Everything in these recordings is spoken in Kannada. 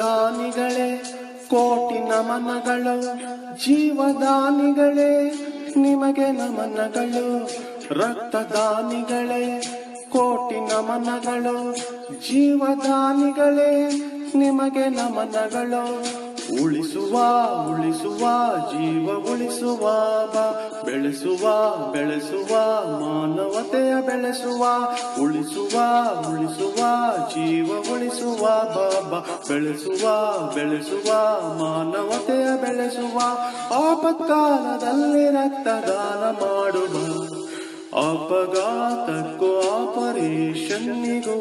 ರಕ್ತದಾನಿಗಳೇ ಕೋಟಿ ನಮನಗಳು ಜೀವದಾನಿಗಳೇ ನಿಮಗೆ ನಮನಗಳು ರಕ್ತದಾನಿಗಳೇ ಕೋಟಿ ನಮನಗಳು ಜೀವದಾನಿಗಳೇ ನಿಮಗೆ ನಮನಗಳು ಉಳಿಸುವ ಉಳಿಸುವ, ಜೀವ ಉಳಿಸುವ ಬೆಳೆಸುವ ಬೆಳೆಸುವ, ಮಾನವತೆಯ ಬೆಳೆಸುವ, ಉಳಿಸುವ ಉಳಿಸುವ, ಜೀವ ಉಳಿಸುವ ಬಾಬಾ ಬೆಳೆಸುವ ಬೆಳೆಸುವ, ಮಾನವತೆಯ ಬೆಳೆಸುವ, ಆಪತ್ಕಾಲದಲ್ಲಿ ರಕ್ತದಾನ ಮಾಡುವ, ಅಪಘಾತಕ್ಕೂ ಆಪರೇಷನ್ನಿಗೂ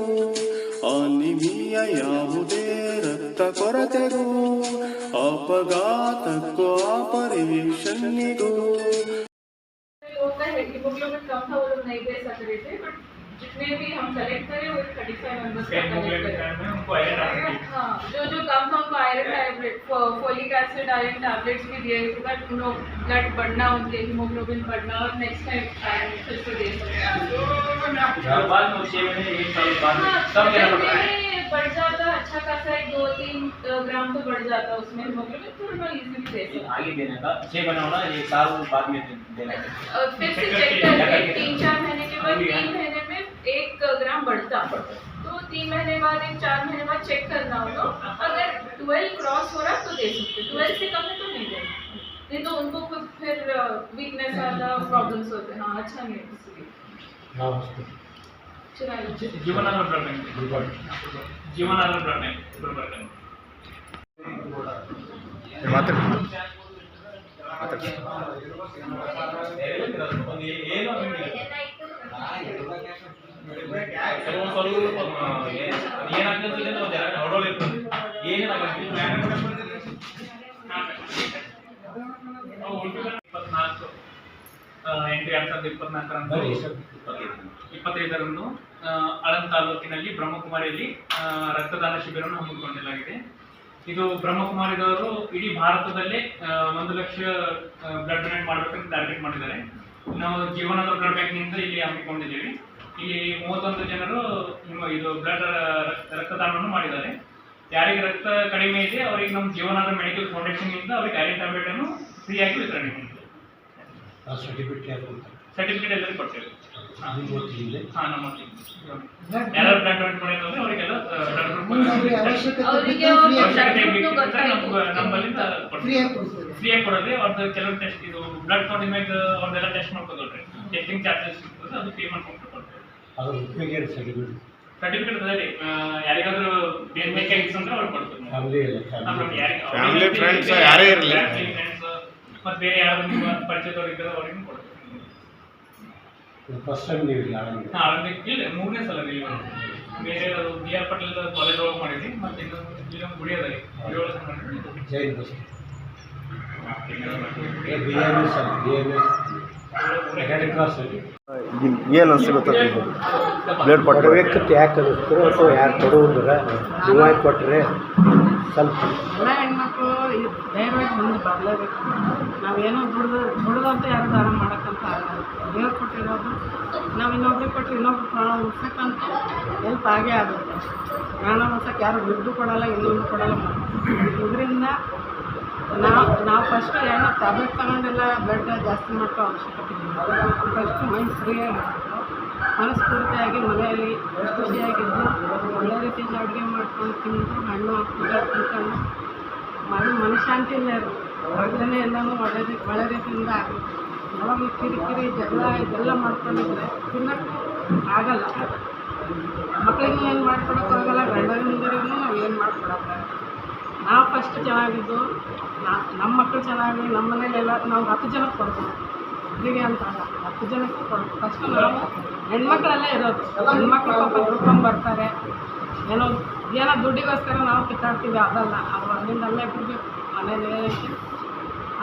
ಅನಿಮಿಯ ಯಾವುದೇ ರಕ್ತ ಕೊರತೆಗೂ ಅಪಘಾತಕ್ಕೂ ಆಪರೇಷನ್ನಿಗೂ लोग का हेमोग्लोबिन कम था वो लोग नहीं दे सक रहे थे बट जितने भी हम कलेक्ट करें वो थर्टी फाइव मेंबर्स का कलेक्ट करें उनको आयरन आती है हाँ जो जो कम था उनको iron tablet folic acid iron tablets भी दिए सो दैट उन लोग ब्लड बढ़ना उनके हीमोग्लोबिन बढ़ना और नेक्स्ट टाइम आयरन फिर से दे सकते बाद में छह महीने एक साल बाद हाँ, सब देना है बढ़ जाता अच्छा खासा एक दो तीन ग्राम तो बढ़ जाता उसमें हीमोग्लोबिन तो हम इजीली दे सकते आगे देने का छह महीना होना एक साल बाद में देना और फिर से चेक करके तीन चार महीने के बाद तीन महीने में एक ग्राम बढ़ता। तो तीन महीने बाद एक चार महीने बाद चेक करना होगा। अगर ट्वेल्व क्रॉस हो रहा तो दे सकते ट्वेल्व से कम है तो नहीं देना नहीं तो उनको फिर फिर वीकनेस वाला प्रॉब्लम्स होते हैं। हाँ अच्छा नहीं इसलिए। ಜೀವನಾಧಾರ ಬ್ರಾಡ್ಬ್ಯಾಂಡ್ ಜೀವನಾಧಾರ ಬ್ರಾಡ್ಬ್ಯಾಂಡ್ ಗುಲ್ಬರ್ಗ ಮಾತಾಡಿ ಕೆಲವೊಂದು ಸ್ವಲ್ಪ ಇಪ್ಪತ್ನಾಲ್ಕು ಎಂಟು ಎರಡು ಸಾವಿರದ ಇಪ್ಪತ್ನಾಲ್ಕರಂತ ಇಪ್ಪತ್ತೈದರಂದು ಆಳಂದ್ ತಾಲೂಕಿನಲ್ಲಿ ಬ್ರಹ್ಮಕುಮಾರಿಯಲ್ಲಿ ರಕ್ತದಾನ ಶಿಬಿರವನ್ನು ಹಮ್ಮಿಕೊಂಡಿಲಾಗಿದೆ. ಇದು ಬ್ರಹ್ಮಕುಮಾರಿದವರು ಇಡೀ ಭಾರತದಲ್ಲೇ ಒಂದು ಲಕ್ಷ ಬ್ಲಡ್ ಡೊನೇಟ್ ಮಾಡಬೇಕಂತ ಟಾರ್ಗೆಟ್ ಮಾಡಿದ್ದಾರೆ. ನಾವು ಜೀವನದ ಬ್ಲಡ್ ಬ್ಯಾಂಕ್ನಿಂದ ಇಲ್ಲಿ ಹಮ್ಮಿಕೊಂಡಿದ್ದೀವಿ. ಇಲ್ಲಿ ಮೂವತ್ತೊಂದು ಜನರು ಇದು ಬ್ಲಡ್ ರಕ್ತದಾನವನ್ನು ಮಾಡಿದ್ದಾರೆ. ಯಾರಿಗೆ ರಕ್ತ ಕಡಿಮೆ ಇದೆ, ಅವರಿಗೆ ನಮ್ಮ ಜೀವನದ ಮೆಡಿಕಲ್ ಫೌಂಡೇಶನ್ ಇಂದ ಅವರಿಗೆ ಐರನ್ ಟ್ಯಾಬ್ಲೆಟ್ ಅನ್ನು ಫ್ರೀ ಆಗಿ ವಿತರಣೆ ಮಾಡಿದ್ದೇವೆ ಸರ್ಟಿಫಿಕೇಟ್ ಎಲ್ಲರಿಗೂ ಕೊಡ್ತೇವೆ. ಹಾ. ನಿಮ್ಗೆ ಗೊತ್ತಿಲ್ಲ ಹಾ ನಮ್ಮ ಯಾರು ಬ್ಲಡ್ ಡೊನೇಟ್ ಮಾಡಿದ್ರೆ ಅವರಿಗೆಲ್ಲ ನಮ್ಮಲ್ಲಿಂದ ಕೊಡೋದ್ರಿ ಅವ್ರದ್ದು ಕೆಲವು ಟೆಸ್ಟ್ ಇದು ಬ್ಲಡ್ ತೊಗೊಂಡ ಮ್ಯಾಗ ಅವ್ರದ್ದೆಲ್ಲ ಟೆಸ್ಟ್ ಟೆಸ್ಟಿಂಗ್ ಚಾರ್ಜಸ್ ಇರ್ತದೆ ಅದು ಪೇ ಮಾಡ್ಕೊಂಡು ಕೊಡ್ತೇವೆ ಸರ್ಟಿಫಿಕೇಟ್ ಅದ ರೀ. ಯಾರಿಗಾದ್ರೂ ಬೇರೆ ಬೇಕಾಗಿತ್ತು ಅಂದ್ರೆ ಅವ್ರು ಕೊಡ್ತೀವಿ. ಫ್ಯಾಮಿಲಿ ಯಾರೇ ಇರ್ಲಿ. ಮತ್ತೆ ಬೇರೆ ಯಾರು ನಿಮ್ಮ ಪರಿಚಯದವ್ರು ಇದ್ದಾರೆ ಅವ್ರಿಗೂ ಫಸ್ಟ್ ಟೈಮ್ ನೀವು ಇಲ್ಲ ಹಾ, ಇಲ್ಲ ಮೂರನೇ ಸಲ ರೀ ಇವಾಗ. ಬೇರೆ ಅದು ಬಿ ಆರ್ ಪಟೇಲ್ ಕಾಲೇಜ್ ಒಳಗೆ ಮಾಡಿದ್ವಿ ಮತ್ತೆ ಇನ್ನೊಂದು ಇಲ್ಲೊಂದು ಗುಡಿ ಅದ ರೀ ಗುಡಿ ಒಳಗೆ ಮಾಡಿದ್ವಿ. Jain bus B M S ಅಲ್ಲ ಬಿ ಎಂ ಎಸ್ ಅಲ್ಲಿ. ಏನು ಬ್ಲಡ್ ಕೊಟ್ಟರೆ ಯಾಕೆ ಅನ್ನಿಸ್ತಾರೆ ಅಥವಾ ಯಾರು ಕೊಟ್ಟರೆ ಸ್ವಲ್ಪ. ಎಲ್ಲ ಹೆಣ್ಮಕ್ಳು ಧೈರ್ಯವಾಗಿ ಮುಂದೆ ಬರಲೇಬೇಕು. ನಾವೇನೋ ದುಡ್ದು ದುಡ್ದಂತ ಯಾರು ದಾನ ಮಾಡೋಕ್ಕಂತ ಆಗಲ್ಲ. ದೇವ್ರು ಕೊಟ್ಟಿರೋದು. ನಾವು ಇನ್ನೊಬ್ರಿಗೆ ಕೊಟ್ಟು ಇನ್ನೊಬ್ರು ಪ್ರಾಣ ಉಳ್ಸಕ್ಕಂತ ಹೆಲ್ಪ್ ಆಗೇ ಆಗುತ್ತೆ. ಪ್ರಾಣ ಉಳ್ಸಕ್ಕೆ ಯಾರು ದುಡ್ಡು ಕೊಡಲ್ಲ, ಇನ್ನೊಂದು ಕೊಡಲ್ಲ. ಇದರಿಂದ ನಾವು ನಾವು ಫಸ್ಟ್ ಏನೋ ಟ್ಯಾಬ್ಲೆಟ್ ತಗೊಂಡೆಲ್ಲ ಬ್ಲಡ್ ಜಾಸ್ತಿ ಮಾಡ್ಕೋ ಅವಶ್ಯಕತೆ ಇಲ್ಲ ಫಸ್ಟು ಮೈಂಡ್ ಫ್ರೀಯಾಗಿ ಮನಸ್ಫೂರ್ತಿಯಾಗಿ ಮನೆಯಲ್ಲಿ ಖುಷಿಯಾಗಿದ್ದು, ಒಳ್ಳೆ ರೀತಿಯಿಂದ ಅಡುಗೆ ಮಾಡ್ಕೊಂಡು ತಿಂದು, ಹಣ್ಣು ಹಂಪಲು ತಿನ್ಕೊಂಡು ಮಾಡಿ ಮನಃಶಾಂತಿಯಿಂದ ಇರು ಹೊರಗಡೆ ಎಲ್ಲನೂ ಒಳ್ಳೆ ಒಳ್ಳೆ ರೀತಿಯಿಂದ ಆಗುತ್ತೆ ಯಾವಾಗ ಕಿರಿಕಿರಿ, ಜಗಳ, ಇದೆಲ್ಲ ಮಾಡ್ಕೊಂಡಿದ್ರೆ ತಿನ್ನೋಕ್ಕೂ ಆಗಲ್ಲ. ಮಕ್ಕಳಿಗೂ ಏನು ಮಾಡ್ಕೊಡೋಕ್ಕಾಗಲ್ಲ ಗಂಡನಿಂದರಿಗೂ ನಾವು ಏನು ಮಾಡ್ಕೊಡೋಕ್ಕಾಗಲ್ಲ ನಾವು ಫಸ್ಟ್ ಚೆನ್ನಾಗಿದ್ದು ನಮ್ಮ ಮಕ್ಕಳು ಚೆನ್ನಾಗಿ ನಮ್ಮ ಮನೇಲೆಲ್ಲ ನಾವು ಹತ್ತು ಜನಕ್ಕೆ ಕೊಡ್ತೀವಿ. ಒಬ್ಬರಿಗೆ ಅಂತ ಹತ್ತು ಜನಕ್ಕೆ ಕೊಡ್ತೀವಿ. ಫಸ್ಟ್ ನಾವು ಹೆಣ್ಮಕ್ಳೆಲ್ಲ ಇರೋದು. ಹೆಣ್ಮಕ್ಳು ಪಾಪ ದುಡ್ಕೊಂಡು ಬರ್ತಾರೆ. ಏನೋ ಏನೋ ದುಡ್ಡಿಗೋಸ್ಕರ ನಾವು ಕಿತ್ತಾಡ್ತೀವಿ ಅದಲ್ಲ. ಅದು ಅಲ್ಲಿಂದಲ್ಲೇ ಬಿಡಬೇಕು. ಮನೇಲಿ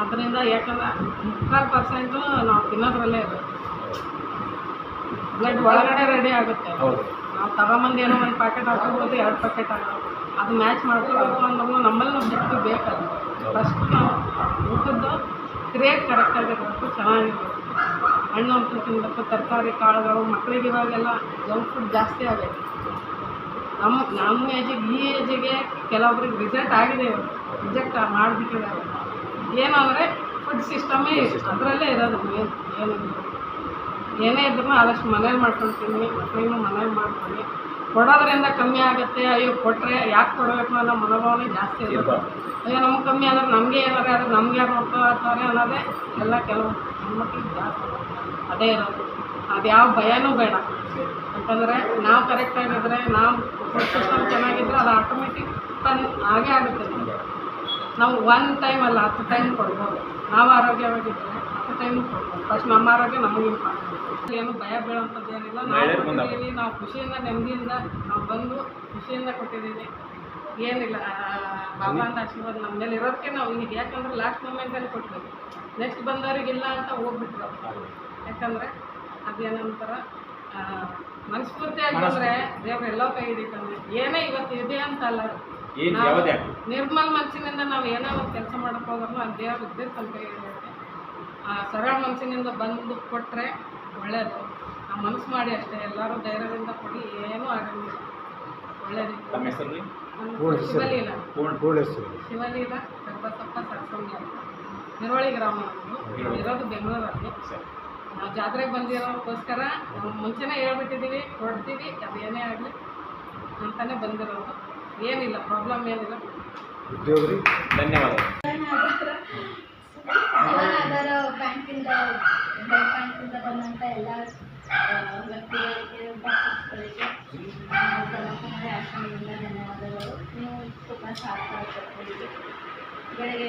ಅದರಿಂದ ಯಾಕಂದ್ರೆ ಮುಕ್ಕಾಲು ಪರ್ಸೆಂಟು ನಾವು ತಿನ್ನೋದ್ರಲ್ಲೇ ಇರುತ್ತೆ ಬ್ಲಡ್ ಒಳಗಡೆ ರೆಡಿ ಆಗುತ್ತೆ. ನಾವು ತಗೊಂಬಂದು ಏನೋ ಒಂದು ಪ್ಯಾಕೆಟ್ ಹಾಕೋಬೋದು ಎರಡು ಪ್ಯಾಕೆಟ್ ಹಾಕೋ ಅದು ಮ್ಯಾಚ್ ಮಾಡ್ಕೋಬೇಕು ಅಂದ್ರೂ ನಮ್ಮಲ್ಲಿ ಬಿಟ್ಟು ಬೇಕದು. ಫಸ್ಟ್ ನಾವು ಊಟದ್ದು ಕ್ರಿಯೇಟ್ ಕರೆಕ್ಟಾಗಿರಬೇಕು ಚೆನ್ನಾಗಿರ್ಬೇಕು ಹಣ್ಣು ಹಂಪಲು ತಿನ್ನಬೇಕು ತರಕಾರಿ ಕಾಳುಗಳು ಮಕ್ಕಳಿಗೆ ಇವಾಗೆಲ್ಲ ಜಂಕ್ ಫುಡ್ ಜಾಸ್ತಿ ಆಗೈತೆ. ನಮ್ಮ ನಮ್ಮ ಏಜಿಗೆ ಈ ಏಜಿಗೆ ಕೆಲವೊಬ್ರಿಗೆ ರಿಸಲ್ಟ್ ಆಗಿದೆ ರಿಜೆಕ್ಟ್ ಮಾಡಿಬಿಟ್ಟಿದ್ದಾರೆ. ಏನು ಅಂದರೆ ಫುಡ್ ಸಿಸ್ಟಮೇ ಅದರಲ್ಲೇ ಇರೋದು ಮೇನ್ ಏನಿಲ್ಲ ಏನೇ ಇದ್ರೂ ಆದಷ್ಟು ಮನೇಲಿ ಮಾಡ್ಕೊಳ್ತೀನಿ ಮಕ್ಕಳಿಗೂ ಮನೇಲಿ ಮಾಡ್ಕೊಳ್ಳಿ. ಕೊಡೋದ್ರಿಂದ ಕಮ್ಮಿ ಆಗುತ್ತೆ ಅಯ್ಯೋ ಕೊಟ್ಟರೆ ಯಾಕೆ ಕೊಡಬೇಕು ಅನ್ನೋ ಮನೋಭಾವನೆ ಜಾಸ್ತಿ ಇರುತ್ತೆ. ಅಯ್ಯೋ ನಮ್ಗೆ ಕಮ್ಮಿ ಆದರೆ ನಮಗೆ ಏನಾದ್ರೆ ಆದರೆ ನಮ್ಗೆ ಯಾರು ನೋಡ್ಕೊಳ್ತಾರೆ ಅನ್ನೋದೇ ಎಲ್ಲ ಕೆಲವು ಹೆಣ್ಮಕ್ಳಿಗೆ ಜಾಸ್ತಿ ಅದೇ ಇರೋದು. ಅದು ಯಾವ ಭಯನೂ ಬೇಡ. ಯಾಕಂದರೆ ನಾವು ಕರೆಕ್ಟಾಗಿದ್ದರೆ ನಾವು ಫುಡ್ ಸಿಸ್ಟಮ್ ಚೆನ್ನಾಗಿದ್ದರೆ ಅದು ಆಟೋಮೆಟಿಕ್ ತನ್ನ ಹಾಗೇ ಆಗುತ್ತೆ. ನಮ್ಗೆ. ನಾವು ಒನ್ ಟೈಮ್ ಅಲ್ಲ ಹತ್ತು ಟೈಮ್ ಕೊಡ್ಬೋದು. ನಾವು ಆರೋಗ್ಯವಾಗಿದ್ದರೆ ಹತ್ತು ಟೈಮ್ ಕೊಡ್ಬೋದು. ಫಸ್ಟ್ ನಮ್ಮ ಆರೋಗ್ಯ ನಮಗೆ ಇಂಪಾರ್ಟೆಂಟ್ ಏನು ಭಯ ಬೀಳೋಂಥದ್ದು ಏನಿಲ್ಲ. ನಾವು ಕೊಟ್ಟಿದ್ದೀವಿ. ನಾವು ಖುಷಿಯಿಂದ ನೆಮ್ಮದಿಯಿಂದ ನಾವು ಬಂದು ಖುಷಿಯಿಂದ ಕೊಟ್ಟಿದ್ದೀವಿ. ಏನಿಲ್ಲ. ಬಾಬಾಂದ ಆಶೀರ್ವಾದ ನಮ್ಮ ಮೇಲೆ ಇರೋದಕ್ಕೆ ನಾವು ಈಗ ಯಾಕಂದ್ರೆ ಲಾಸ್ಟ್ ಮೂಮೆಂಟಲ್ಲಿ ಕೊಟ್ಟಿದ್ದೀವಿ. ನೆಕ್ಸ್ಟ್ ಬಂದವರಿಗಿಲ್ಲ ಅಂತ ಹೋಗ್ಬಿಟ್ರು. ಯಾಕಂದರೆ ಅದೇನಂತರ ಮನಸ್ಫೂರ್ತಿ ಮನಸ್ಫೂರ್ತಿಯಾಗಿ ಬಂದರೆ ದೇವ್ರು ಎಲ್ಲೋ ಕೈ ಹಿಡಿತಂದ್ರೆ ಏನೇ ಇವತ್ತು ಇದೆ ಅಂತ ಅಲ್ಲ ನಾವು ನಿರ್ಮಲ್ ಮನಸ್ಸಿನಿಂದ ನಾವು ಏನೋ ಒಂದು ಕೆಲಸ ಮಾಡಕ್ಕೆ ಹೋದ್ರೂ ಅದು ದೇವ್ರು ಉದ್ದೇಶ ಅಂತ ಆ ಸರಳ ಮನಸ್ಸಿನಿಂದ ಬಂದು ಕೊಟ್ಟರೆ ಒಳ್ಳೆಯದು ಆ ಮನಸ್ಸು ಮಾಡಿ ಅಷ್ಟೇ ಎಲ್ಲರೂ ಧೈರ್ಯದಿಂದ ಕೊಡಿ ಏನೂ ಆಗಂಗಿಲ್ಲ ಒಳ್ಳೆಯದು ಹೆಸರು. ಶಿವಲೀಲ ಶಿವಲೀಲ ಗರ್ಭಸಪ್ಪ ಸರಸಂಗಿ ಅಂತ. ನಿರೋಳಿ ಗ್ರಾಮ ನಮ್ಮದು ಇರೋದು ಬೆಂಗಳೂರಲ್ಲಿ. ನಾವು ಜಾತ್ರೆಗೆ ಬಂದಿರೋಕೋಸ್ಕರ ಮುಂಚೆನೆ ಮುಂಚೆನೇ ಹೇಳ್ಬಿಟ್ಟಿದ್ದೀವಿ ಕೊಡ್ತೀವಿ ಅದೇನೇ ಏನೇ ಆಗಲಿ ಅಂತಲೇ ಬಂದಿರೋದು. ಏನಿಲ್ಲ ಪ್ರಾಬ್ಲಮ್ ಏನಿಲ್ಲ. ಉದ್ಯೋಗ ಧನ್ಯವಾದ. ಧನ್ಯವಾದಗಳು ಅದರ ಬ್ಯಾಂಕಿಂದ ಬ್ಯಾಂಕ್ ಬ್ಯಾಂಕಿಂದ ಬಂದಂಥ ಎಲ್ಲ ವ್ಯಕ್ತಿಗಳಿಗೆ ಡಾಕ್ಟರ್ಸ್ಗಳಿಗೆ ಬ್ರಹ್ಮಕುಮಾರಿ ಆಶ್ರಮದಿಂದ ಧನ್ಯವಾದಗಳು. ನೀವು ತುಂಬ ಸಹಕಾರ ಕೊಡ್ತೀವಿ ಬೆಳಗ್ಗೆ